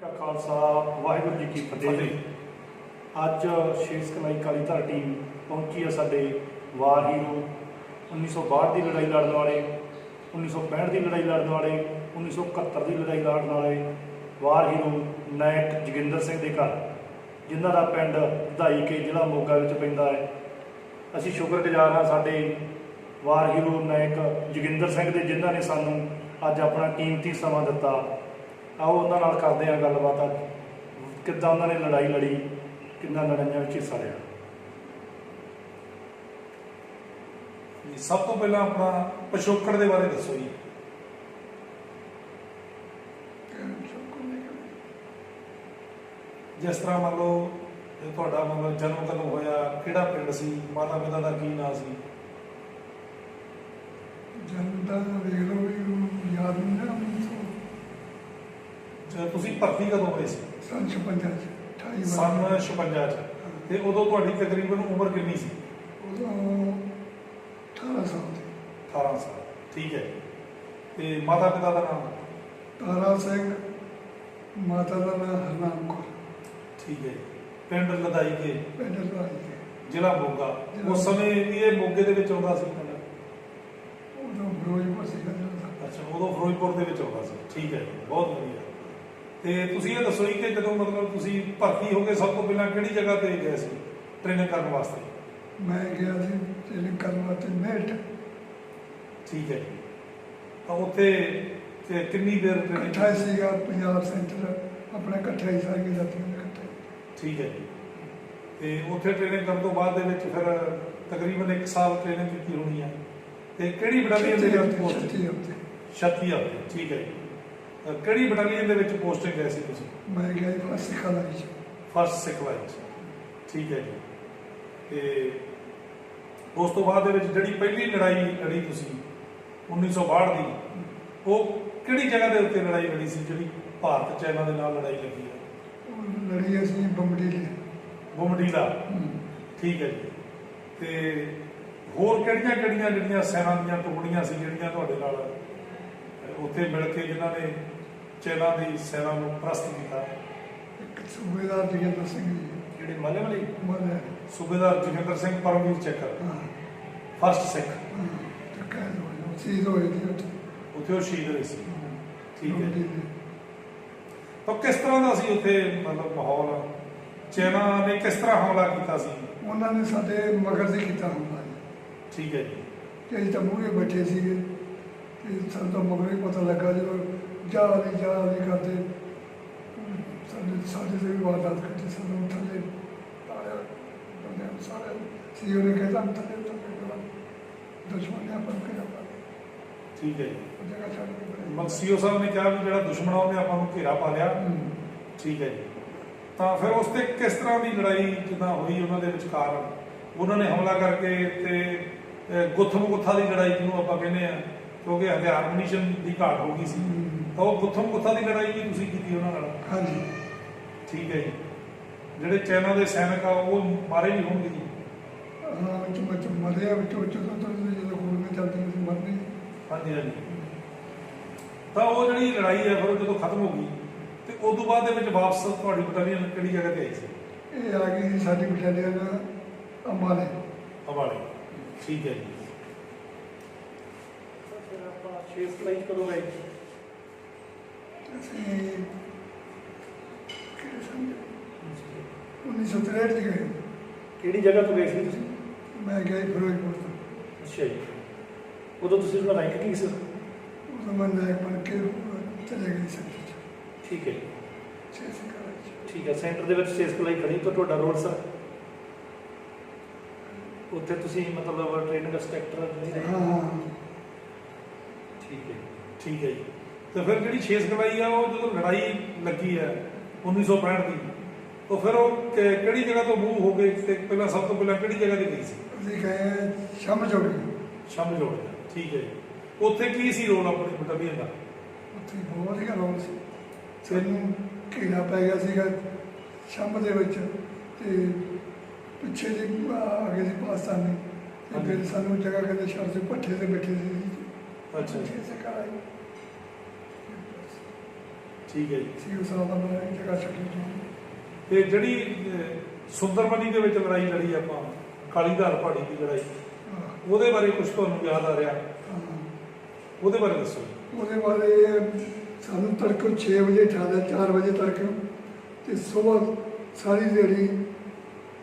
ਕਾ ਖਾਲਸਾ ਵਾਹਿਗੁਰੂ ਜੀ ਕੀ ਫਤਿਹ। ਅੱਜ ਸ਼ੀਸ਼ ਕਲਾਈ ਕਾਲੀ ਧਾਰ ਟੀਮ ਪਹੁੰਚੀ ਹੈ ਸਾਡੇ ਵਾਰ ਹੀਰੋ 1962 ਦੀ ਲੜਾਈ ਲੜਨ ਵਾਲੇ 1965 ਦੀ ਲੜਾਈ ਲੜਨ ਵਾਲੇ 1971 ਦੀ ਲੜਾਈ ਲੜਨ ਵਾਲੇ ਵਾਰ ਹੀਰੋ ਨਾਇਕ ਜੋਗਿੰਦਰ ਸਿੰਘ ਦੇ ਘਰ ਜਿਨ੍ਹਾਂ ਦਾ ਪਿੰਡ ਵਧਾਈ ਕੇ ਜ਼ਿਲ੍ਹਾ ਮੋਗਾ ਵਿੱਚ ਪੈਂਦਾ ਹੈ। ਅਸੀਂ ਸ਼ੁਕਰਗੁਜ਼ਾਰ ਹਾਂ ਸਾਡੇ ਵਾਰ ਹੀਰੋ ਨਾਇਕ ਜੋਗਿੰਦਰ ਸਿੰਘ ਦੇ ਜਿਨ੍ਹਾਂ ਨੇ ਸਾਨੂੰ ਅੱਜ ਆਪਣਾ ਕੀਮਤੀ ਸਮਾਂ ਦਿੱਤਾ। ਆਓ ਉਹਨਾਂ ਨਾਲ ਕਰਦੇ ਹਾਂ ਗੱਲਬਾਤ ਕਿੱਦਾਂ ਉਹਨਾਂ ਨੇ ਲੜਾਈ ਲੜੀ ਕਿੰਨਾ ਲੜਾਈਆਂ ਵਿੱਚ ਹਿੱਸਾ ਲਿਆ। ਜੀ, ਸਭ ਤੋਂ ਪਹਿਲਾਂ ਆਪਣਾ ਪਿਛੋਕੜ ਦੇ ਬਾਰੇ ਦੱਸੋ ਜੀ। ਜਿਸ ਤਰ੍ਹਾਂ ਮੰਨ ਲਓ ਇਹ ਤੁਹਾਡਾ ਮਤਲਬ ਜਨਮ ਕਦੋਂ ਹੋਇਆ ਕਿਹੜਾ ਪਿੰਡ ਸੀ ਮਾਤਾ ਪਿਤਾ ਦਾ ਕੀ ਨਾਂ ਸੀ? ਜਨਤਾ ਵੇਖ ਲਓ ਵੀ ਯਾਦ ਨਹੀਂ ਨਾ ਤੁਸੀਂ ਭਰਤੀ ਕਦੋਂ ਹੋਏ ਸੀ? ਸੰਨ 56 ਚ 28 ਸਨ ਵਾਰ 56 ਚ। ਤੇ ਉਦੋਂ ਤੁਹਾਡੀ ਤਕਰੀਬਨ ਉਮਰ ਕਿੰਨੀ ਸੀ? ਉਦੋਂ 18 ਸਾਲ ਦੀ। 18 ਸਾਲ ਠੀਕ ਹੈ। ਤੇ ਮਾਤਾ ਪਿਤਾ ਦਾ ਨਾਮ? ਤਾਰਾ ਸਿੰਘ ਮਾਤਾ ਦਾ ਨਾਮ ਹਰਨਾਮ ਕੌਰ। ਠੀਕ ਹੈ। ਪਿੰਡ ਲਦਾਈ ਕੇ? ਪਿੰਡ ਲਵਾਈ ਕੇ। ਜ਼ਿਲ੍ਹਾ ਮੋਗਾ। ਉਸ ਸਮੇਂ ਇਹ ਮੋਗੇ ਦੇ ਵਿੱਚ ਆਉਂਦਾ ਸੀ ਪਿੰਡ? ਉਦੋਂ ਫਿਰੋਜ਼ਪੁਰ ਸੀ ਕਹਿੰਦਾ ਅੱਛਾ ਉਦੋਂ ਫਿਰੋਜ਼ਪੁਰ ਦੇ ਵਿੱਚ ਆਉਂਦਾ ਸੀ। ਠੀਕ ਹੈ ਜੀ, ਬਹੁਤ ਵਧੀਆ। ਤੇ ਤੁਸੀਂ ਇਹ ਦੱਸੋ ਜੀ ਕਿ ਜਦੋਂ ਮਤਲਬ ਤੁਸੀਂ ਭਰਤੀ ਹੋ ਕੇ ਸਭ ਤੋਂ ਪਹਿਲਾਂ ਕਿਹੜੀ ਜਗ੍ਹਾ ਤੇ ਗਏ ਸੀ ਟ੍ਰੇਨਿੰਗ ਕਰਨ ਵਾਸਤੇ? ਮੈਂ ਗਿਆ ਸੀ ਟ੍ਰੇਨਿੰਗ ਕਰਨ ਵਾਸਤੇ ਮੇਟ ਠੀਕ ਹੈ ਜੀ। ਤਾਂ ਉੱਥੇ ਤੇ ਕਿੰਨੀ ਦੇਰ ਟ੍ਰੇਨਿੰਗ ਇਕੱਠਾ ਸੀਗਾ ਪੰਜਾਬ ਸੈਂਟਰ ਆਪਣਾ ਇਕੱਠਾ ਹੀ ਸਾਰੀਆਂ ਜਾਤੀਆਂ ਦਾ ਇਕੱਠਾ। ਠੀਕ ਹੈ ਜੀ। ਤੇ ਉੱਥੇ ਟ੍ਰੇਨਿੰਗ ਕਰਨ ਤੋਂ ਬਾਅਦ ਦੇ ਵਿੱਚ ਫਿਰ ਤਕਰੀਬਨ 1 ਸਾਲ ਟ੍ਰੇਨਿੰਗ ਕੀਤੀ ਹੋਣੀ ਹੈ। ਤੇ ਕਿਹੜੀ ਬਟਾਲੀਅਨ ਦੇ ਵਿੱਚ ਹਫ਼ਤੇ 36 ਹਫ਼ਤੇ ਠੀਕ ਹੈ ਜੀ। ਕਿਹੜੀ ਬਟਾਲੀਅਨ ਦੇ ਵਿੱਚ ਪੋਸਟਿੰਗ ਗਏ ਸੀ ਤੁਸੀਂ? ਮੈਂ ਗਿਆ ਸੀ ਫਾਸੀ ਖਲਾਈ ਚ ਫਸਟ ਸਿਖਲਾਈ ਚ। ਠੀਕ ਹੈ ਜੀ। ਤੇ ਉਸ ਤੋਂ ਬਾਅਦ ਦੇ ਵਿੱਚ ਜਿਹੜੀ ਪਹਿਲੀ ਲੜਾਈ ਲੜੀ ਤੁਸੀਂ 1962 ਦੀ ਉਹ ਕਿਹੜੀ ਜਗ੍ਹਾ ਦੇ ਉੱਤੇ ਲੜਾਈ ਲੜੀ ਸੀ ਜਿਹੜੀ ਭਾਰਤ ਚਾਈਨਾ ਦੇ ਨਾਲ ਲੜਾਈ ਲੱਗੀ ਹੈ? ਉਹ ਲੜੀ ਅਸੀਂ ਬੰਬੜੀ ਬੁਮਡੀਲਾ ਠੀਕ ਹੈ ਜੀ। ਤੇ ਹੋਰ ਕਿਹੜੀਆਂ ਕਿਹੜੀਆਂ ਜਿਹੜੀਆਂ ਸੈਨਾ ਦੀਆਂ ਟੁਕੜੀਆਂ ਸੀ ਜਿਹੜੀਆਂ ਤੁਹਾਡੇ ਨਾਲ ਅਹ, ਉੱਥੇ ਮਿਲ ਕੇ ਜਿਨ੍ਹਾਂ ਨੇ ਚਾਈਨਾ ਦੀ ਸੈਨਾ ਨੂੰ ਪ੍ਰਸਤ ਕੀਤਾ। ਇੱਕ ਸੂਬੇਦਾਰ ਜਗਿੰਦਰ ਸਿੰਘ ਜੀ। ਜਿਹੜੇ ਮਾਲੇ ਵਾਲੇ? ਮਰ ਸੂਬੇਦਾਰ ਜੋਗਿੰਦਰ ਸਿੰਘ ਪਰਮਵੀਰ ਚੱਕਰ। ਹਾਂ। ਫਸਟ ਸਿੱਖ। ਹਾਂ। ਤੇ ਕਹਿ ਦੋ ਚੀਜ਼ ਹੋਈ ਦੀ ਉੱਥੇ। ਉਹ ਸ਼ਹੀਦ ਹੋਏ ਸੀ। ਠੀਕ ਹੈ। ਤਾਂ ਕਿਸ ਤਰ੍ਹਾਂ ਦਾ ਸੀ ਉੱਥੇ ਮਤਲਬ ਮਾਹੌਲ? ਚਾਈਨਾ ਨੇ ਕਿਸ ਤਰ੍ਹਾਂ ਹਮਲਾ ਕੀਤਾ ਸੀ? ਉਹਨਾਂ ਨੇ ਸਾਡੇ ਮਗਰ ਦੇ ਕੀਤਾ ਹੁੰਦਾ ਠੀਕ ਹੈ ਜੀ। ਕਿ ਅਸੀਂ ਤਾਂ ਮੂਹਰੇ ਬੈਠੇ ਸੀਗੇ। ਤੇ ਸਾਨੂੰ ਤਾਂ ਮਗਰ ਪਤਾ ਲੱਗਾ ਜਦੋਂ ਜਾ ਨਹੀਂ ਜਾ ਨਹੀਂ ਕਰਦੇ ਸਾਡੇ ਸਾਡੇ ਤੇ ਵੀ ਵਾਰਦਾਤ ਕਰਦੇ ਸਾਨੂੰ ਥੱਲੇ ਬੰਦਿਆਂ ਨੂੰ ਸਾਰੇ ਸੀ ਉਹਨੇ ਕਹਿੰਦਾ ਥੱਲੇ ਥੱਲੇ ਕਰੋ। ਦੁਸ਼ਮਣ ਨੇ ਆਪਾਂ ਨੂੰ ਕਿਹੜਾ ਪਾ ਠੀਕ ਹੈ ਜੀ। ਉਹ ਜਗ੍ਹਾ ਛੱਡ ਕੇ ਬੜੇ। ਮਕਸੀਓ ਸਾਹਿਬ ਨੇ ਕਿਹਾ ਵੀ ਜਿਹੜਾ ਦੁਸ਼ਮਣ ਆ ਉਹਨੇ ਆਪਾਂ ਨੂੰ ਘੇਰਾ ਪਾ ਲਿਆ। ਠੀਕ ਹੈ ਜੀ। ਤਾਂ ਫਿਰ ਉਸ ਤੇ ਕਿਸ ਤਰ੍ਹਾਂ ਦੀ ਲੜਾਈ ਜਿੱਦਾਂ ਹੋਈ ਉਹਨਾਂ ਦੇ ਵਿਚਕਾਰ? ਉਹਨਾਂ ਨੇ ਹਮਲਾ ਕਰਕੇ ਤੇ ਗੁੱਥਮ ਗੁੱਥਾ ਦੀ ਲੜਾਈ ਜਿਹਨੂੰ ਆਪਾਂ ਕਹਿੰਦੇ ਆ ਕਿਉਂਕਿ ਹਥਿਆਰ ਮਨੀਸ਼ਨ ਦੀ ਘਾਟ ਹੋ ਗਈ ਸੀ। ਤਾਂ ਉਹ ਗੁੱਥਮ ਗੁੱਥਾ ਦੀ ਲੜਾਈ ਵੀ ਤੁਸੀਂ ਕੀਤੀ ਉਹਨਾਂ ਨਾਲ। ਹਾਂਜੀ। ਠੀਕ ਹੈ ਜੀ। ਜਿਹੜੇ ਚਾਈਨਾ ਦੇ ਸੈਨਿਕ ਆ ਉਹ ਮਾਰੇ ਵੀ ਹੋਣਗੇ ਜੀ। ਹਾਂ ਵਿੱਚ ਵਿੱਚ ਮਰਿਆ ਵਿੱਚੋਂ ਵਿੱਚੋਂ ਤੋਂ ਜਦੋਂ ਗੋਲੀਆਂ ਚੱਲਦੀਆਂ ਸੀ ਮਰਦੇ। ਹਾਂਜੀ ਹਾਂਜੀ। ਤਾਂ ਉਹ ਜਿਹੜੀ ਲੜਾਈ ਹੈ ਫਿਰ ਜਦੋਂ ਖਤਮ ਹੋ ਗਈ ਤੇ ਉਸ ਤੋਂ ਬਾਅਦ ਦੇ ਵਿੱਚ ਵਾਪਸ ਤੁਹਾਡੀ ਬਟਾਲੀਅਨ ਕਿਹੜੀ ਜਗ੍ਹਾ ਤੇ ਆਈ ਸੀ? ਇਹ ਆ ਗਈ ਸੀ ਸਾਡੀ ਬਟਾਲੀਅਨ ਅੰਬਾਲੇ। ਹਵਾਲੇ ਠੀਕ ਹੈ ਜੀ। ਫਿਰ ਆਪਾਂ ਸ਼ੀਸ਼ ਕਲਾਈ ਕਦੋਂ ਗਏ? 1963 ਚ ਗਏ। ਕਿਹੜੀ ਜਗ੍ਹਾ ਤੋਂ ਗਏ ਸੀ ਤੁਸੀਂ? ਮੈਂ ਗਿਆ ਸੀ ਫਿਰੋਜ਼ਪੁਰ ਤੋਂ। ਅੱਛਾ ਜੀ। ਉਦੋਂ ਤੁਸੀਂ ਉਹਨਾਂ ਰੈਂਕ ਕੀ ਸੀ? ਉਦੋਂ ਮੈਂ ਨਾਇਕ ਬਣ ਕੇ ਚਲੇ ਗਏ ਸੀ। ਠੀਕ ਹੈ ਜੀ। ਠੀਕ ਹੈ ਸੈਂਟਰ ਦੇ ਵਿੱਚ ਸ਼ੀਸ਼ ਕਲਾਈ ਖੜੀ ਤਾਂ ਤੁਹਾਡਾ ਰੋਲ ਸਰ? ਉੱਥੇ ਤੁਸੀਂ ਮਤਲਬ ਟ੍ਰੇਨਿੰਗ ਇੰਸਟ੍ਰਕਟਰ ਜੀ ਰਹੇ? ਹਾਂ ਠੀਕ ਹੈ ਠੀਕ ਹੈ ਜੀ। ਤੇ ਫਿਰ ਜਿਹੜੀ ਛੇਸ ਕਲਾਈ ਆ ਉਹ ਜਦੋਂ ਲੜਾਈ ਲੱਗੀ ਹੈ 1965 ਦੀ ਉਹ ਫਿਰ ਉਹ ਕਿਹੜੀ ਜਗ੍ਹਾ ਤੋਂ ਮੂਵ ਹੋ ਗਏ ਤੇ ਪਹਿਲਾਂ ਸਭ ਤੋਂ ਪਹਿਲਾਂ ਕਿਹੜੀ ਜਗ੍ਹਾ ਤੇ ਗਈ ਸੀ? ਅਸੀਂ ਗਏ ਸ਼ਮ ਜੋੜੀ ਸ਼ਮ ਜੋੜ ਠੀਕ ਹੈ ਜੀ। ਉੱਥੇ ਕੀ ਸੀ ਰੋਲ ਆਪਣੀ ਬਟਾਲੀਅਨ ਦਾ? ਉੱਥੇ ਬਹੁਤ ਵਧੀਆ ਰੋਲ ਸੀ। ਸਾਨੂੰ ਘੇਰਾ ਪੈ ਗਿਆ ਸੀਗਾ ਸ਼ੰਭ ਦੇ ਵਿੱਚ ਤੇ ਪਿੱਛੇ ਜੀ ਆ ਗਏ ਸੀ ਪਾਕਿਸਤਾਨੀ। ਤੇ ਫਿਰ ਸਾਨੂੰ ਜਗ੍ਹਾ ਕਹਿੰਦੇ ਸ਼ਰ ਦੇ ਪੱਠੇ ਤੇ ਬੈਠੇ ਸੀ। ਅੱਛਾ ਜੀ। ਛੇ ਸਿਕਾਰਾ ਠੀਕ ਹੈ ਜੀ ਸੀ ਉਸ ਦਾ ਮੈਂ ਜਗ੍ਹਾ ਛੱਡੀ ਸੀ। ਤੇ ਜਿਹੜੀ ਅਹ, ਸੁੰਦਰਬਨੀ ਦੇ ਵਿੱਚ ਲੜਾਈ ਲੜੀ ਆਪਾਂ ਕਾਲੀਧਾਰ ਪਹਾੜੀ ਦੀ ਲੜਾਈ ਹਾਂ, ਉਹਦੇ ਬਾਰੇ ਕੁਝ ਤੁਹਾਨੂੰ ਯਾਦ ਆ ਰਿਹਾ ਹਾਂ। ਉਹਦੇ ਬਾਰੇ ਦੱਸੋ ਉਹਦੇ ਬਾਰੇ ਸਾਨੂੰ ਤੜਕੇ 6 ਵਜੇ ਠਾਦਾ 4 ਵਜੇ ਤੱਕ ਤੇ ਸਵੇਰ ਸਾਰੀ ਦਿਹਾੜੀ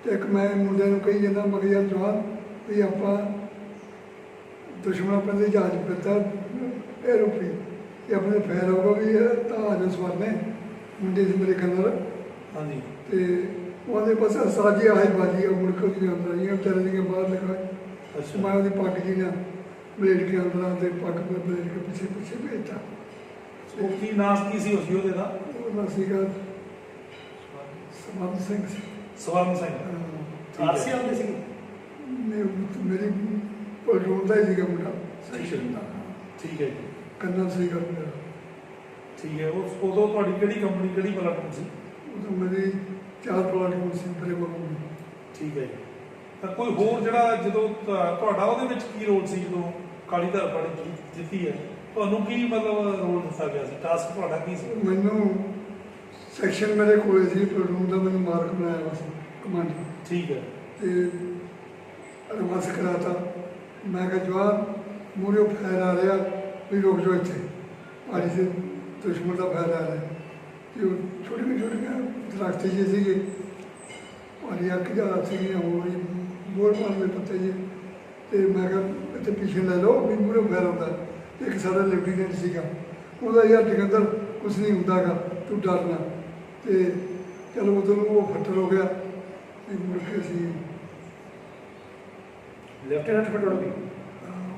ਤੇ ਇੱਕ ਮੈਂ ਮੁੰਡਿਆਂ ਨੂੰ ਕਹੀ ਜਾਂਦਾ ਮਗਰ ਯਾਰ ਜਵਾਨ ਵੀ ਆਪਾਂ ਦੁਸ਼ਮਣ ਆਪਣੇ ਜਹਾਜ਼ ਪਿੱਤਾ ਐਰੋਪਲੇਨ ਇਹ ਆਪਣੇ ਫੈਰ ਹੋਗਾ ਵੀ ਇਹ ਤਾਂ ਆਜੋ ਸਵਾਰਨੇ ਮੁੰਡੇ ਸੀ ਮੇਰੇ ਕਨਰ ਹਾਂਜੀ। ਤੇ ਉਹਦੇ ਪਾਸ ਸਾਜੀ ਆਹੀ ਬਾਜੀ ਉਹ ਮੁੜਕ ਦੀ ਅੰਦਰ ਆਈਆਂ ਵਿਚਾਰੇ ਦੀਆਂ ਬਾਹਰ ਲਗਾਏ ਅੱਛਾ। ਮੈਂ ਉਹਦੀ ਪੱਗ ਜੀ ਨਾਲ ਬਲੇਡ ਕੇ ਅੰਦਰ ਆਉਂਦੇ ਪੱਗ ਤੇ ਬਲੇਡ ਕੇ ਪਿੱਛੇ ਪਿੱਛੇ ਭੇਜਤਾ। ਉਹ ਕੀ ਨਾਮ ਕੀ ਸੀ ਉਸ ਯੋਧੇ ਦਾ? ਉਹਦਾ ਸੀਗਾ ਸਮਾਨ ਸਿੰਘ। ਸਵਰਨ ਸਿੰਘ। ਆਰਸੀ ਹੈ। ਆਉਂਦੇ ਸੀ ਨੇ- ਮੇਰੀ ਪਰੋਂ ਦਾ ਹੀ ਸੀਗਾ ਮੁੰਡਾ। ਸੈਕਸ਼ਨ ਦਾ ਠੀਕ ਹੈ ਜੀ। ਕੰਨਨ ਸੀਗਾ ਮੇਰਾ ਠੀਕ ਹੈ ਉਸ ਉਦੋਂ ਤੁਹਾਡੀ ਕਿਹੜੀ ਕੰਪਨੀ ਕਿਹੜੀ ਪਲਾਟਫਾਰਮ ਸੀ? ਉਦੋਂ ਮੇਰੀ ਚਾਰ ਪਲਾਟਫਾਰਮ ਸੀ ਬਰੇ ਕੋਲ ਠੀਕ ਹੈ ਤਾਂ ਕੋਈ ਹੋਰ ਜਿਹੜਾ ਜਦੋਂ ਤੁਹਾ- ਤੁਹਾਡਾ ਉਹਦੇ ਵਿੱਚ ਕੀ ਰੋਲ ਸੀ ਜਦੋਂ ਕਾਲੀ ਧਰ ਪਹਾੜੀ ਜਿ- ਜਿੱਤੀ ਹੈ? ਤੁਹਾਨੂੰ ਕੀ ਮਤਲਬ ਰੋਲ ਦਿੱਤਾ ਗਿਆ ਸੀ? ਟਾਸਕ ਤੁਹਾਡਾ ਕੀ ਸੀ? ਮੈਨੂੰ ਸੈਕਸ਼ਨ ਮੇਰੇ ਕੋਲੇ ਸੀ ਪਲਟੂਨ ਦਾ ਮੈਨੂੰ ਮਾਰਕ ਬਣਾਇਆ ਹੋਇਆ ਸੀ ਕਮਾਂਡ। ਠੀਕ ਹੈ। ਤੇ ਅਰਮਾਸ ਕਰਾਤਾ। ਮੈਂ ਕਿਹਾ ਜਵਾਨ ਮੂਰੇ ਫੈਰ ਆ ਰਿਹਾ। ਵੀ ਰੁਕ ਜਾਓ ਇੱਥੇ। ਪਾਣੀ ਸੇ ਦੁਸ਼ਮਣ ਦਾ ਫੈਰ ਆ ਤੇ ਉਹ ਛੋਟੀਆਂ ਛੋਟੀਆਂ ਦਰਖਤ ਜਿਹੇ ਸੀਗੇ। ਪਾਣੀ ਅੱਕ ਜਾ ਸੀਗੀਆਂ ਹੋਰ ਬੋਲ ਪਾਣ ਦੇ ਪੱਤੇ ਜਿਹੇ। ਤੇ ਮੈਂ ਕਿਹਾ ਇੱਥੇ ਪਿੱਛੇ ਲੈ ਲਓ ਵੀ ਮੂਰੇ ਫੈਰ ਆਉਂਦਾ ਇੱਕ ਸਾਡਾ ਲੈਫਟੀਨੈਂਟ ਸੀਗਾ। ਉਹਦਾ ਯਾਰ ਜਗੰਦਰ ਕੁਛ ਨਹੀਂ ਹੁੰਦਾਗਾ ਤੂੰ ਡਰਨਾ ਤੇ ਚਲੋ ਉਦੋਂ ਉਹ ਫੱਟਰ ਹੋ ਗਿਆ। ਤੇ ਮੁੜ ਕੇ ਅਸੀਂ ਲੈਫਟੀਨੈਂਟ ਫਟੋੜ ਵੀ ਅਹ,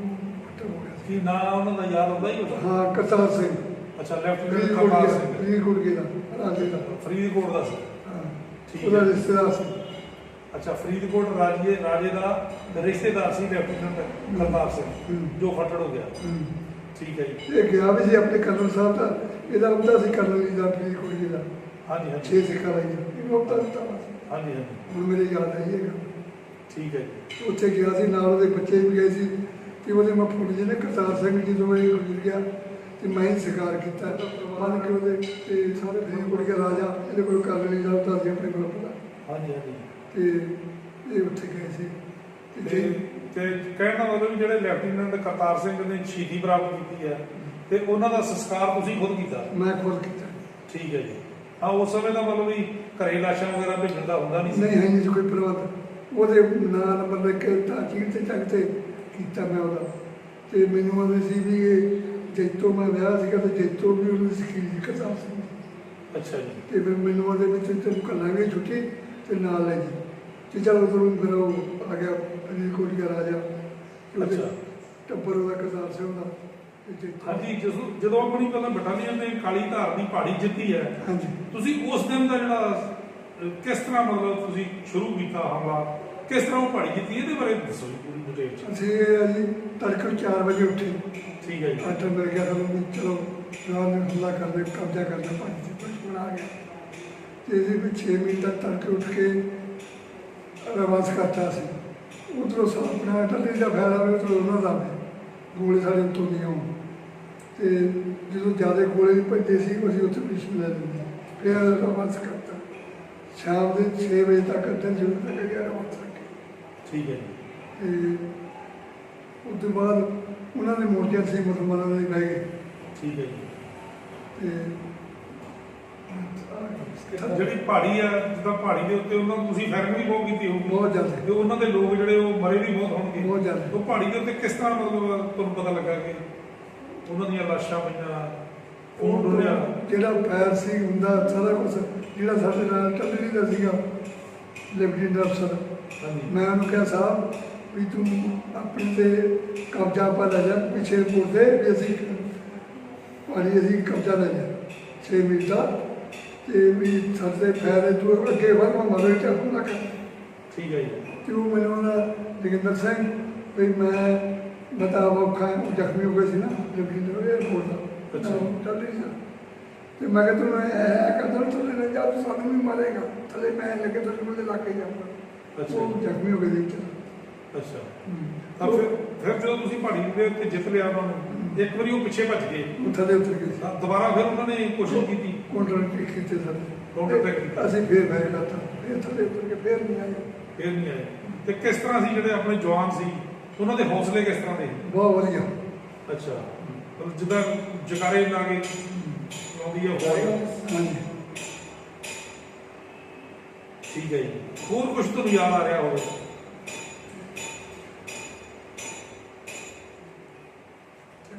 ਉਹ ਫੱਟਰ ਹੋ ਗਿਆ ਸੀ ਕੀ ਨਾਮ ਉਹਨਾਂ ਦਾ? ਯਾਦ ਆਉਂਦਾ ਹੀ ਹੋਣਾ ਹਾਂ ਕਰਤਾਰ ਸਿੰਘ। ਅੱਛਾ ਲੈਫਟੀਨੈਂਟ ਫਰੀਦਕੋਟ ਕਰਤਾਰ ਗਿਆ ਸਿੰਘ। ਫਰੀਦਕੋਟ ਗਿਆ ਰਾਜੇ ਦਾ। ਫਰੀਦਕੋਟ ਦਾ ਸੀ। ਹਾਂ ਠੀਕ ਉਹਦਾ ਹੈ। ਰਿਸ਼ਤੇਦਾਰ ਸੀ। ਅੱਛਾ ਫਰੀਦਕੋਟ ਰਾਜੇ ਰਾਜੇ ਦਾ ਰਿਸ਼ਤੇਦਾਰ ਸੀ ਲੈਫਟੀਨੈਂਟ ਕਰਤਾਰ ਸਿੰਘ ਹੂੰ। ਜੋ ਫੱਟੜ ਹੋ ਗਿਆ। ਹੂੰ। ਠੀਕ ਹੈ ਜੀ। ਇਹ ਗਿਆ ਵੀ ਸੀ ਆਪਣੇ ਕਰਨਲ ਸਾਹਿਬ ਦਾ ਇਹਦਾ ਹੁੰਦਾ ਸੀ ਕਰਨਲ ਜੀ ਦਾ ਫਰੀਦਕੋਟ ਜੀ ਦਾ। ਹਾਂਜੀ ਹਾਂਜੀ। ਛੇ ਸਿੱਖਾਂ ਦਾ ਜੀ ਇਹ ਹੁੰਦਾ ਹੁੰਦਾ ਸੀ ਹਾਂਜੀ ਹਾਂਜੀ। ਹੁਣ ਮੇਰੇ ਯਾਦ ਆਈ ਹੈ ਗੱਲ। ਠੀਕ ਹੈ ਜੀ। ਉੱਥੇ ਗਿਆ ਸੀ ਨਾਲ ਉਹਦੇ ਬੱਚੇ ਵੀ ਗਏ ਸੀ। ਤੇ ਉਹਦੇ ਮੈਂ ਫੁੱਟ ਜੀ ਨੇ ਕਰਤਾਰ ਸਿੰਘ ਜੀ ਤੋਂ ਇਹ ਗੁਜ਼ਰ ਗਿਆ ਤੇ ਮੈਂ ਹੀ ਸ਼ਿਕਾਰ ਕੀਤਾ। ਮੰਨ ਕੇ ਉਹਦੇ ਤੇ ਸਾਰੇ ਫਰੀਦਕੋਟ ਗਿਆ ਰਾਜਾ ਇਹਦੇ ਕੋਲ ਕਰਨਲ ਜੀ ਦਾ ਹੁੰਦਾ ਸੀ ਆਪਣੇ ਕੋਲ ਪਤਾ। ਹਾਂਜੀ ਹਾਂਜੀ। ਤੇ ਇਹ ਉੱਥੇ ਗਏ ਸੀ। ਤੇ ਤੇ ਜੇ- ਤੇ ਕਹਿਣ ਦਾ ਮਤਲਬ ਜਿਹੜੇ ਲੈਫਟੀਨੈਂਟ ਕਰਤਾਰ ਸਿੰਘ ਨੇ ਸ਼ਹੀਦੀ ਪ੍ਰਾਪਤ ਕੀਤੀ ਹੈ ਤੇ ਉਹਨਾਂ ਦਾ ਸੰਸਕਾਰ ਤੁਸੀਂ ਖੁਦ ਕੀਤਾ? ਮੈਂ ਖੁਦ ਕੀਤਾ। ਠੀਕ ਹੈ ਜੀ। ਹਾਂ ਉਸ ਸਮੇਂ ਦਾ ਮਤਲਬ ਵੀ ਘਰੇ ਲਾਸ਼ਾਂ ਵਗੈਰਾ ਭੇਜਣ ਦਾ ਹੁੰਦਾ ਨਹੀਂ ਸੀ? ਨਹੀਂ ਹੈ ਕੋਈ ਪ੍ਰਬੰਧ। ਉਹਦੇ ਨਾਂ ਨੰਬਰ ਲਿਖ ਕੇ ਤਾਕੀਰ ਤੇ ਚੱਕ ਤੇ ਕੀਤਾ ਮੈਂ ਉਹਦਾ। ਤੇ ਮੈਨੂੰ ਉਹਦੇ ਸੀ ਵੀ ਇਹ ਜੈਤੋ ਮੈਂ ਵਿਆਹ ਸੀਗਾ ਤੇ ਜੈਤੋ ਵੀ ਉਹਨੂੰ ਸੀ ਸਿੰਘ ਦੀ। ਅੱਛਾ ਜੀ। ਤੇ ਫਿਰ ਮੈਨੂੰ ਉਹਦੇ ਵਿੱਚ ਤੈਨੂੰ ਕੱਲਾਂਗੇ ਛੁੱਟੀ ਤੇ ਨਾਲ ਲੈ ਜੀ। ਤੇ ਚਲੋ ਉਦੋਂ ਫਿਰ ਉਹ ਆ ਗਿਆ ਫਰੀਦਕੋਟ ਗਿਆ ਰਾਜਾ। ਅੱਛਾ। ਟੱਬਰ ਉਹਦਾ ਕਰਤਾਰ ਸਿੰਘ ਦਾ ਹਾਂਜੀ ਜਦੋਂ ਜਦੋਂ ਆਪਣੀ ਪਹਿਲਾਂ ਬਟਾਲੀਅਨ ਨੇ ਕਾਲੀ ਧਾਰ ਦੀ ਪਹਾੜੀ ਜਿੱਤੀ ਹੈ ਹਾਂਜੀ। ਤੁਸੀਂ ਉਸ ਦਿਨ ਦਾ ਜਿਹੜਾ ਕਿਸ ਤਰ੍ਹਾਂ ਮਤਲਬ ਤੁਸੀਂ ਸ਼ੁਰੂ ਕੀਤਾ ਹਮਲਾ? ਕਿਸ ਤਰ੍ਹਾਂ ਉਹ ਪਹਾੜੀ ਜਿੱਤੀ ਇਹਦੇ ਬਾਰੇ ਦੱਸੋ ਜੀ। ਪੂਰੀ ਡਿਟੇਲ ਚ ਅਸੀਂ ਜੀ ਤੜਕੇ 4 ਵਜੇ ਉੱਠੇ। ਠੀਕ ਹੈ ਜੀ। ਆਰਡਰ ਮਿਲ ਗਿਆ ਸਾਨੂੰ ਵੀ ਚਲੋ ਰਾਤ ਨੂੰ ਹਮਲਾ ਕਰਦੇ ਕਬਜ਼ਾ ਕਰਦੇ ਭਾਈ ਜੀ ਦੁਸ਼ਮਣ ਆ ਗਿਆ। ਤੇ ਇਹਦੇ ਵੀ 6 ਮਿੰਟ ਤੱਕ ਤੜਕੇ ਉੱਠ ਕੇ ਰਵਾਸ ਕਰਤਾ ਸੀ। ਉਧਰੋਂ ਸਾ ਆਪਣਾ ਟੱਲੀ ਦਾ ਫੈਲਾ ਵੀ ਉਧਰੋਂ ਉਹਨਾਂ ਦਾ ਗੋਲੇ ਸਾਡੇ ਉੱਤੋਂ ਨਹੀਂ ਆਉਣ ਤੇ ਜਦੋਂ ਜ਼ਿਆਦਾ ਗੋਲੇ ਭੱਜੇ ਸੀ ਅਸੀਂ ਉੱਥੇ ਪਿੱਛੇ ਲੈ ਲੈਂਦੇ। ਫਿਰ ਰਵਾਸ ਕਰਤਾ। ਸ਼ਾਮ ਦੇ 6 ਵਜੇ ਤੱਕ ਅੱਧੇ ਜੁੜ ਤੱਕ ਗਿਆ ਰਵਾਸ ਠੀਕ ਹੈ ਜੀ। ਤੇ ਉਸ ਤੋਂ ਬਾਅਦ ਉਹਨਾਂ ਨੇ ਮੋਰਚਾ ਸੀ ਮੁਸਲਮਾਨਾਂ ਦੇ ਬਹਿ ਗਏ। ਠੀਕ ਹੈ ਜੀ। ਤੇ ਜਿਹੜੀ ਪਹਾੜੀ ਆ ਜਿੱਦਾਂ ਪਹਾੜੀ ਦੇ ਉੱਤੇ ਉਹਨਾਂ ਨੂੰ ਤੁਸੀਂ ਫੈਰਿੰਗ ਵੀ ਬਹੁਤ ਕੀਤੀ ਹੋਊਗੀ। ਬਹੁਤ ਜ਼ਿਆਦਾ। ਤੇ ਉਹਨਾਂ ਦੇ ਲੋਕ ਜਿਹੜੇ ਉਹ ਮਰੇ ਵੀ ਬਹੁਤ ਹੋਣਗੇ। ਬਹੁਤ ਜ਼ਿਆਦਾ। ਉਹ ਪਹਾੜੀ ਦੇ ਉੱਤੇ ਕਿਸ ਤਰ੍ਹਾਂ ਮਤਲਬ ਤੁਹਾਨੂੰ ਪਤਾ ਲੱਗਾ ਕਿ ਉਹਨਾਂ ਦੀਆਂ ਲਾਸ਼ਾਂ ਪਈਆਂ ਉਹ ਡੁੱਲਿਆ ਜਿਹੜਾ ਪੈਰ ਸੀ ਹੁੰਦਾ ਸਾਰਾ ਕੁਝ ਜਿਹੜਾ ਸਾਡੇ ਨਾਲ ਟੱਲਰੀ ਦਾ ਸੀਗਾ ਲੈਫਟੀਨੈਂਟ ਅਫਸਰ। ਹਾਂਜੀ। ਮੈਂ ਉਹਨੂੰ ਕਿਹਾ ਸਾਹਿਬ ਵੀ ਤੂੰ ਆਪਣੇ ਤੇ ਕਬਜ਼ਾ ਪਾ ਲੈ ਜਾ ਪਿੱਛੇ ਮੁੜਦੇ ਵੀ ਅਸੀਂ ਪਾਣੀ ਅਸੀਂ ਕਬਜ਼ਾ ਲੈ ਜਾ 6 ਮਿੰਟ ਦਾ ਤੇ ਵੀ ਸਾਡੇ ਪੈਰ ਤੂੰ ਅੱਗੇ ਵਧ ਮੈਂ ਮਰੇ ਚਾਹੂੰ ਨਾ ਕਰ। ਠੀਕ ਹੈ ਜੀ। ਤੇ ਉਹ ਮੈਨੂੰ ਉਹਦਾ ਜੋਗਿੰਦਰ ਸਿੰਘ ਵੀ ਮੈਂ ਬਤਾ ਔਖਾ ਉਹ ਜ਼ਖਮੀ ਹੋ ਗਏ ਸੀ ਨਾ ਜੋਗਿੰਦਰ ਏਅਰਪੋਰਟ ਦਾ। ਅੱਛਾ। ਤਾਂ ਚੱਲ ਸੀ ਤੇ ਮੈਂ ਕਿਹਾ ਤੂੰ ਇਹ ਕਦਰ ਥੱਲੇ ਲੈ ਜਾ ਤੂੰ ਸਾਨੂੰ ਵੀ ਮਾਰੇਗਾ। ਥੱਲੇ ਮੈਂ ਲੱਗੇ ਤਾਂ ਉਹਦੇ ਲਾ ਕੇ ਜਾਊਂਗਾ। ਅੱਛਾ। ਉਹ। ਜ਼ਖਮੀ ਹੋ ਗਏ ਵਿਚਾਰਾ। ਅੱਛਾ। ਤਾਂ ਫਿਰ ਫਿਰ ਜਦੋਂ ਤੁਸੀਂ ਪਹਾੜੀ ਦੇ ਉੱਤੇ ਜਿੱਤ ਲਿਆ ਉਹਨਾਂ ਨੂੰ ਇੱਕ ਵਾਰੀ ਉਹ ਪਿੱਛੇ ਭੱਜ ਗਏ। ਉਹ ਥੱਲੇ ਉਤਰ ਗਏ ਦੁਬਾਰਾ ਫਿਰ ਉਹਨਾਂ ਨੇ ਕੋਸ਼ਿਸ਼ ਕੀਤੀ? ਕਾਊਂਟਰ ਟੈਕ ਕੀਤੇ ਸਾਡੇ। Attack ਕੀਤਾ। ਅਸੀਂ ਫੇਰ ਫੇਰ ਕਰਤਾ ਫੇਰ ਥੱਲੇ ਉਤਰ ਕੇ ਫੇਰ ਨਹੀਂ ਆਏ। ਫਿਰ ਨਹੀਂ ਆਏ। ਤੇ ਕਿਸ ਤਰ੍ਹਾਂ ਸੀ ਜਿਹੜੇ ਆਪਣੇ ਜਵਾਨ ਸੀ? ਉਹਨਾਂ ਦੇ ਹੌਸਲੇ ਕਿਸ ਤਰ੍ਹਾਂ ਦੇ? ਬਹੁਤ ਵਧੀਆ। ਅੱਛਾ। ਜਿੱਦਾਂ ਜਕਾਰੇ ਲਾ ਕੇ ਹੈ ਫੌਜ ਠੀਕ ਹੈ ਜੀ। ਹੋਰ ਕੁਝ ਤੁਹਾਨੂੰ ਯਾਦ ਆ ਰਿਹਾ ਹੋਵੇ?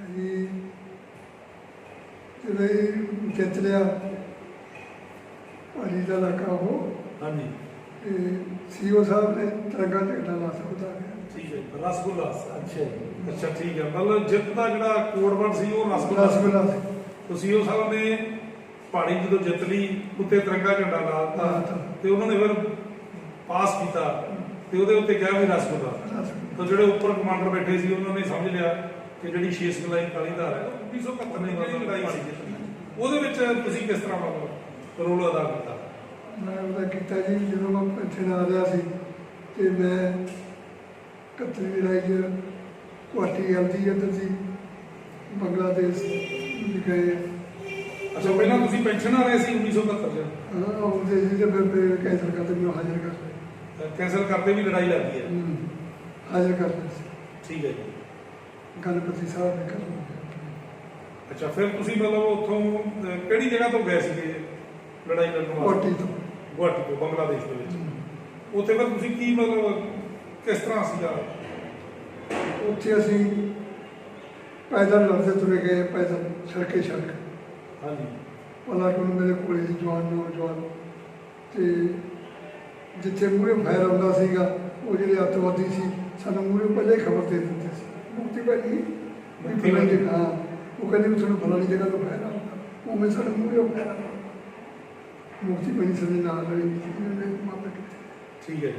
ਜੀ ਜਿਹੜੇ ਜਿੱਤ ਲਿਆ ਪਾਣੀ ਦਾ ਇਲਾਕਾ ਉਹ ਹਾਂਜੀ। ਤੇ ਸੀਓ ਸਾਹਿਬ ਨੇ ਤਿਰੰਗਾ ਝੰਡਾ ਲਾ ਸਕਦਾ ਠੀਕ ਹੈ ਰਸਗੁੱਲਾ। ਅੱਛਾ ਅੱਛਾ, ਠੀਕ ਹੈ ਮਤਲਬ ਜਿੱਤ ਦਾ ਜਿਹੜਾ ਕੋਡਵਰਡ ਸੀ, ਉਹ ਰਸਗੁੱਲਾ ਸੀ। ਰਸਗੁੱਲਾ ਸੀ। ਤੁਸੀਂ ਉਹ ਸਾਹਿਬ ਨੇ ਪਹਾੜੀ ਜਦੋਂ ਜਿੱਤ ਲਈ, ਉੱਤੇ ਤਿਰੰਗਾ ਝੰਡਾ ਲਾ ਦਿੱਤਾ ਤੇ ਉਹਨਾਂ ਨੇ ਫਿਰ ਪਾਸ ਕੀਤਾ ਤੇ ਉਹਦੇ ਉੱਤੇ ਕਿਹਾ ਵੀ ਰਸਗੁੱਲਾ ਤਾਂ ਜਿਹੜੇ ਉੱਪਰ ਕਮਾਂਡਰ ਬੈਠੇ ਸੀ, ਉਹਨਾਂ ਨੇ ਸਮਝ ਲਿਆ ਕਿ ਜਿਹੜੀ ਸ਼ੇਸ਼ ਗਲਾਈ ਕਾਲੀ ਧਾਰ ਹੈ 1971 ਦੀ ਜਿਹੜੀ ਲੜਾਈ ਸੀ। ਉਹਦੇ ਵਿੱਚ ਤੁਸੀਂ ਕਿਸ ਤਰ੍ਹਾਂ ਮਤਲਬ ਰੋਲ ਅਦਾ ਕੀਤਾ। ਮੈਂ ਉਹਦਾ ਕੀਤਾ ਜੀ, ਜਦੋਂ ਮੈਂ ਪੈਨਸ਼ਨ ਆ ਰਿਹਾ ਸੀ ਤੇ ਮੈਂ ਕੱਤਰੀ ਲੜਾਈ ਕੁਆਟੀ ਹਲਦੀ ਇੱਧਰ ਸੀ, ਬੰਗਲਾਦੇਸ਼ ਵੀ ਗਏ ਅੱਛਾ ਪਹਿਲਾਂ ਤੁਸੀਂ ਪੈਨਸ਼ਨ ਆ ਰਹੇ ਸੀ 1971 ਚ? ਹਾਂ ਤੇ ਫਿਰ ਫਿਰ ਕੈਂਸਲ ਕਰਦੇ ਮੈਨੂੰ ਹਾਜ਼ਰ ਕਰ ਕੈਂਸਲ ਕਰਦੇ ਵੀ ਲੜਾਈ ਲੱਗਦੀ ਹੈ? ਹਮ, ਹਾਜ਼ਰ ਕਰ ਲਏ ਸੀ। ਠੀਕ ਹੈ ਜੀ। ਗਣਪਤੀ ਸਾਹਿਬ ਨੇ। ਕਰ ਅੱਛਾ ਫਿਰ ਤੁਸੀਂ ਮਤਲਬ ਉੱਥੋਂ ਅਹ, ਕਿਹੜੀ ਜਗ੍ਹਾ ਤੋਂ ਗਏ ਸੀਗੇ ਲੜਾਈ ਲੜਨ ਵਾਸਤੇ? ਕੁਆਟੀ ਤੋਂ। ਗੁਹਾਟੀ ਤੋਂ ਬੰਗਲਾਦੇਸ਼ ਦੇ ਵਿੱਚ। ਉੱਥੇ ਫਿਰ ਤੁਸੀਂ ਕੀ ਮਤਲਬ ਕਿਸ ਤਰ੍ਹਾਂ ਸੀਗਾ? ਉੱਥੇ ਅਸੀਂ ਪੈਦਲ ਲੜਦੇ ਤੁਰੇ ਗਏ ਪੈਦਲ ਸੜਕੇ ਸੜਕ ਹਾਂਜੀ। ਪਲਾਟੂਨ ਮੇਰੇ ਕੋਲੇ ਜਵਾਨ ਨੌਜਵਾਨ ਤੇ ਜਿੱਥੇ ਮੂਹਰੇ ਫਾਇਰ ਆਉਂਦਾ ਸੀਗਾ ਉਹ ਜਿਹੜੇ ਅੱਤਵਾਦੀ ਸੀ ਸਾਨੂੰ ਮੂਹਰੇ ਪਹਿਲੇ ਖਬਰ ਦੇ ਦਿੰਦੇ ਸੀ। ਮੁਕਤੀ ਭਾਜੀ ਮੁਕਤੀ ਮੁਕਤੀ ਭਾਜੀ। ਭਾਜੀ ਹਾਂ ਉਹ ਕਹਿੰਦੇ ਵੀ ਤੁਹਾਨੂੰ ਫਲਾਣੀ ਜਗ੍ਹਾ ਤੋਂ ਫਾਇਰ ਆਉਂਦਾ। ਉਹ ਮੈਂ ਸਾਡੇ ਮੂਹਰੇ ਫਾਇਰ ਆਉਂਦਾ। ਮੁਕਤੀ ਭਾਜੀ ਸਾਡੇ ਨਾਲ ਉਹਨੇ ਕੀਤਾ ਠੀਕ ਹੈ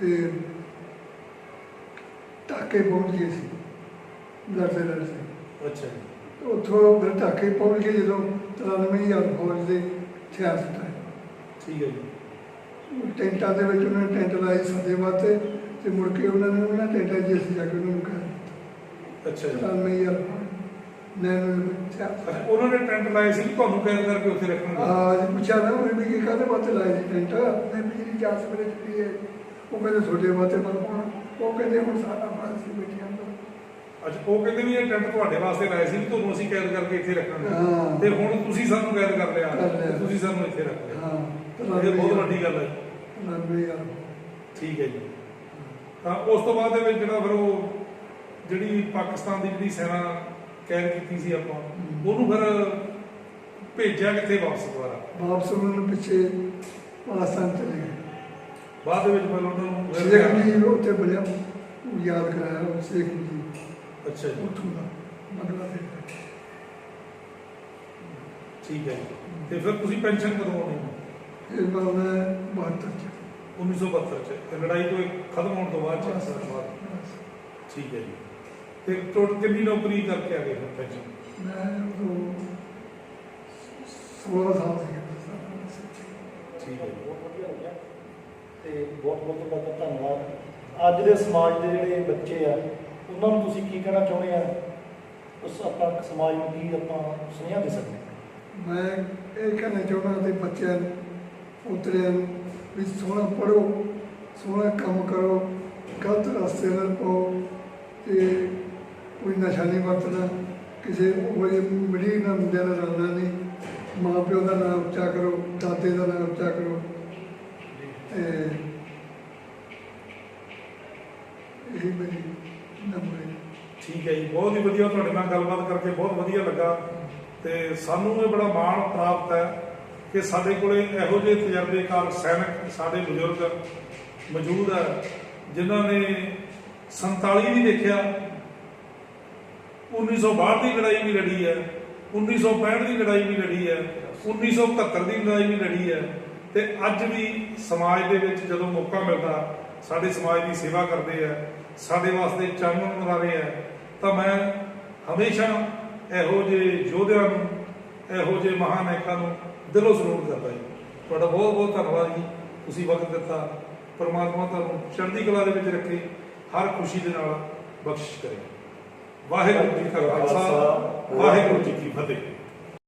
ਤੇ ਟਾਕੇ ਪਹੁੰਚ ਗਏ ਸੀ। ਲੜਦੇ ਲੜਦੇ ਅੱਛਾ ਜੀ। ਉੱਥੋਂ ਫਿਰ ਢਾਕੇ ਪਹੁੰਚ ਕੇ ਜਦੋਂ 93000 ਫੌਜ ਦੇ ਹਥਿਆਰ ਸੁਟਾਏ ਠੀਕ ਹੈ ਜੀ। ਉਹ ਟੈਂਟਾਂ ਦੇ ਵਿੱਚ ਉਹਨਾਂ ਨੇ ਟੈਂਟ ਲਾਏ ਸਾਡੇ ਵਾਸਤੇ ਤੇ ਮੁੜ ਕੇ ਉਹਨਾਂ ਨੇ ਉਹਨਾਂ ਟੈਂਟਾਂ 'ਚ ਅਸੀਂ ਜਾ ਕੇ ਉਹਨਾਂ ਨੂੰ ਕਰ ਅੱਛਾ ਜੀ। 93000 ਨੈਣ ਦੇ ਹਥਿਆਰ ਅੱਛਾ, ਉਹਨਾਂ ਨੇ ਟੈਂਟ ਲਾਏ ਸੀ ਤੁਹਾਨੂੰ ਕੈਦ ਕਰਕੇ ਉੱਥੇ ਰੱਖਣਗੇ ਆ ਜੀ ਪੁੱਛਿਆ ਨਾ ਉਹਨੇ ਵੀ ਕੀ ਕਾਹਦੇ ਵਾਸਤੇ ਲਾਏ ਸੀ ਟੈਂਟ? ਮੈਂ ਬਿਜਲੀ ਚਾਰ ਸਵੇਰੇ ਚੁੱਕੀ ਹੈ ਉਹ ਕਹਿੰਦੇ ਤੁਹਾਡੇ ਵਾਸਤੇ ਪਰ ਉਹ ਕਹਿੰਦੇ ਹੁਣ ਸਾਡਾ ਬਾਤ ਸੀ ਬੈਠਿਆਂ ਦਾ। ਅੱਛਾ ਉਹ ਕਹਿੰਦੇ ਵੀ ਇਹ ਟੈਂਟ ਤੁਹਾਡੇ ਵਾਸਤੇ ਲਾਏ ਸੀ ਵੀ ਤੁਹਾਨੂੰ ਅਸੀਂ ਕੈਦ ਕਰਕੇ ਇੱਥੇ ਰੱਖਾਂਗੇ। ਤੇ ਹੁਣ ਤੁਸੀਂ ਸਾਨੂੰ ਕੈਦ ਕਰ ਲਿਆ। ਤੁਸੀਂ ਸਾਨੂੰ ਇੱਥੇ ਰੱਖ ਲਿਆ। ਹਾਂ। ਇਹ ਬਹੁਤ ਵੱਡੀ ਗੱਲ ਹੈ। 93000 ਠੀਕ ਹੈ ਜੀ। ਤਾਂ ਉਸ ਤੋਂ ਬਾਅਦ ਦੇ ਵਿੱਚ ਜਿਹੜਾ ਫਿਰ ਉਹ ਜਿਹੜੀ ਪਾਕਿਸਤਾਨ ਦੀ ਜਿਹੜੀ ਸੈਨਾ ਕੈਦ ਕੀਤੀ ਸੀ ਆਪਾਂ। ਉਹਨੂੰ ਫਿਰ ਭੇਜਿਆ ਕਿੱਥੇ ਵਾਪਸ ਦੁਬਾਰਾ? ਵਾਪਸ ਉਹਨਾਂ ਨੂੰ ਪਿੱਛੇ ਪਾਕਿਸਤਾਨ ਚਲੇ ਗਏ। ਬਾਅਦ ਵਿੱਚ ਫਿਰ ਉਹਨਾਂ ਨੂੰ ਸ਼ੇਖ ਜੀ ਉੱਥੇ ਉਹ ਯਾਦ ਕਰਾਇਆ ਸ਼ੇਖ ਜੀ ਅੱਛਾ ਜੀ। ਉੱਥੋਂ ਦਾ ਬੰਗਲਾਦੇਸ਼ ਦਾ। ਠੀਕ ਹੈ ਜੀ। ਤੇ ਫਿਰ ਤੁਸੀਂ ਪੈਨਸ਼ਨ ਕਦੋਂ ਆਉਣੀ? ਇਹ ਬਾਅਦ ਮੈਂ 72 ਚ। 1972 ਚ। ਤੇ ਲੜਾਈ ਤੋਂ ਇੱਕ ਖਤਮ ਹੋਣ ਤੋਂ ਬਾਅਦ ਚ ਬਾਅਦ ਠੀਕ ਹੈ ਜੀ। ਤੇ ਟੋਟਲ ਕਿੰਨੀ ਨੌਕਰੀ ਕਰਕੇ ਆ ਗਏ ਫਿਰ ਪੈਨਸ਼ਨ? ਮੈਂ ਉਹ 16 ਸਾਲ ਸੀ। ਠੀਕ ਹੈ ਜੀ। ਬਹੁਤ ਵਧੀਆ ਲੱਗਿਆ ਤੇ ਬਹੁਤ ਬਹੁਤ ਤੁਹਾਡਾ ਧੰਨਵਾਦ। ਅੱਜ ਦੇ ਸਮਾਜ ਦੇ ਜਿਹੜੇ ਬੱਚੇ ਆ ਉਹਨਾਂ ਨੂੰ ਤੁਸੀਂ ਕੀ ਕਹਿਣਾ ਚਾਹੁੰਦੇ ਆ? ਉਸ ਆਪਾਂ ਸਮਾਜ ਨੂੰ ਕੀ ਆਪਾਂ ਸੁਨੇਹਾ ਦੇ ਸਕਦੇ ਮੈਂ ਇਹ ਕਹਿਣਾ ਚਾਹੁੰਦਾ ਤੇ ਬੱਚਿਆਂ ਨੂੰ, ਪੁੱਤਰਿਆਂ ਨੂੰ ਵੀ ਸੋਹਣਾ ਪੜੋ ਸੋਹਣਾ ਕੰਮ ਕਰੋ, ਗਲਤ ਰਸਤੇ ਨਾਲ ਪਾਓ ਤੇ ਕੋਈ ਨਸ਼ਾ ਨਹੀਂ ਵਰਤਣਾ, ਕਿਸੇ ਉਹ ਜਿਹੇ ਮਿੜੀ ਨਾਲ ਮੁੰਡਿਆਂ ਨਾਲ ਰਲਣਾ ਨਹੀਂ ਮਾਂ ਪਿਓ ਦਾ ਨਾਮ ਉੱਚਾ ਕਰੋ, ਦਾਦੇ ਦਾ ਨਾਮ ਉੱਚਾ ਕਰੋ ਤੇ ਇਹ ਮੇਰੀ ਠੀਕ ਹੈ ਜੀ, ਬਹੁਤ ਹੀ ਵਧੀਆ ਤੁਹਾਡੇ ਨਾਲ ਗੱਲਬਾਤ ਕਰਕੇ ਬਹੁਤ ਵਧੀਆ ਲੱਗਾ ਤੇ ਸਾਨੂੰ ਇਹ ਬੜਾ ਮਾਣ ਪ੍ਰਾਪਤ ਹੈ ਕਿ ਸਾਡੇ ਕੋਲੇ ਇਹੋ ਜਿਹੇ ਤਜਰਬੇਕਾਰ ਸੈਨਿਕ ਸਾਡੇ ਬਜ਼ੁਰਗ ਮੌਜੂਦ ਹੈ, ਜਿਨ੍ਹਾਂ ਨੇ 47 ਵੀ ਦੇਖਿਆ 1962 ਦੀ ਲੜਾਈ ਵੀ ਲੜੀ ਹੈ 1965 ਦੀ ਲੜਾਈ ਵੀ ਲੜੀ ਹੈ 1971 ਦੀ ਲੜਾਈ ਵੀ ਲੜੀ ਹੈ ਤੇ ਅੱਜ ਵੀ ਸਮਾਜ ਦੇ ਵਿੱਚ ਜਦੋਂ ਮੌਕਾ ਮਿਲਦਾ, ਸਾਡੇ ਸਮਾਜ ਦੀ ਸੇਵਾ ਕਰਦੇ ਆ ਸਾਡੇ ਵਾਸਤੇ ਚਾਨਣ ਬਣਾ ਰਹੇ ਆ ਤਾਂ ਮੈਂ ਹਮੇਸ਼ਾ ਇਹੋ ਜਿਹੇ ਯੋਧਿਆਂ ਨੂੰ, ਇਹੋ ਜਿਹੇ ਮਹਾਨਾਇਕਾਂ ਨੂੰ ਦਿਲੋਂ ਸਲੂਟ ਕਰਦਾ ਜੀ। ਤੁਹਾਡਾ ਬਹੁਤ ਬਹੁਤ ਧੰਨਵਾਦ ਜੀ, ਤੁਸੀਂ ਵਕਤ ਦਿੱਤਾ, ਪਰਮਾਤਮਾ ਤੁਹਾਨੂੰ ਚੜ੍ਹਦੀ ਕਲਾ ਦੇ ਵਿੱਚ ਰੱਖੇ, ਹਰ ਖੁਸ਼ੀ ਦੇ ਨਾਲ ਬਖਸ਼ਿਸ਼ ਕਰੇ। ਵਾਹਿਗੁਰੂ ਜੀ ਕਾ ਖਾਲਸਾ, ਵਾਹਿਗੁਰੂ ਜੀ ਕੀ ਫਤਿਹ।